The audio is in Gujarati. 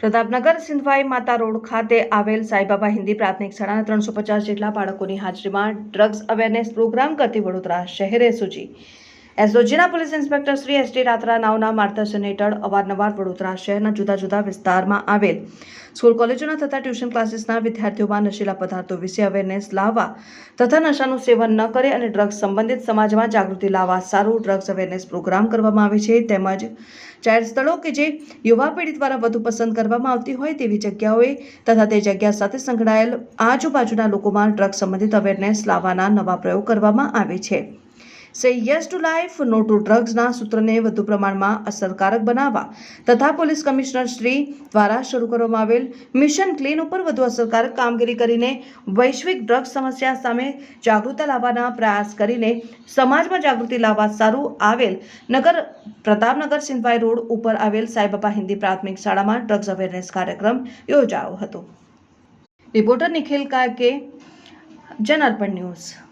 પ્રતાપનગર સિંધવાઈ માતા રોડ ખાતે આવેલ સાઈબાબા હિન્દી પ્રાથમિક શાળાના ત્રણસો પચાસ જેટલા બાળકોની હાજરીમાં ડ્રગ્સ અવેરનેસ પ્રોગ્રામ કરતી વડોદરા શહેરે સૂચી એસઓજીના police inspector Shri S T Ratra નાવના માર્ગદર્શન હેઠળ અવારનવાર વડોદરા શહેરના જુદા જુદા વિસ્તારમાં આવેલ. સ્કૂલ કોલેજોના તથા ટ્યુશન ક્લાસીસના વિદ્યાર્થીઓમાં નશીલા પદાર્થો વિશે અવેરનેસ લાવવા તથા નશાનું સેવન ન કરે અને ડ્રગ્સ સંબંધિત સમાજમાં જાગૃતિ લાવવા સારું ડ્રગ્સ અવેરનેસ પ્રોગ્રામ કરવામાં આવે છે. તેમજ જાહેર સ્થળો કે જે યુવા પેઢી દ્વારા વધુ પસંદ કરવામાં આવતી હોય તેવી જગ્યાઓએ તથા તે જગ્યા સાથે સંકળાયેલ આજુબાજુના લોકોમાં ડ્રગ્સ સંબંધિત અવેરનેસ લાવવાના નવા પ્રયોગ કરવામાં આવે છે. Say yes to life no to ડ્રગ્સના સૂત્રને વધુ પ્રમાણમાં અસરકારક બનાવવા. તથા પોલીસ કમિશનર શ્રી દ્વારા શરૂ કરવામાં આવેલ મિશન ક્લીન ઉપર વધુ અસરકારક કામગીરી કરીને વૈશ્વિક ડ્રગ્સ સમસ્યા સામે જાગૃતતા લાવવાના પ્રયાસ કરીને સમાજમાં જાગૃતિ લાવવા સારું આવેલ નગર, પ્રતાપનગર સિંધવાઈ રોડ ઉપર આવેલ સાઈબાબા હિન્દી પ્રાથમિક શાળામાં ડ્રગ્સ અવેરનેસ કાર્યક્રમ યોજાયો હતો. Reporter Nikhil Kake Janarpan news.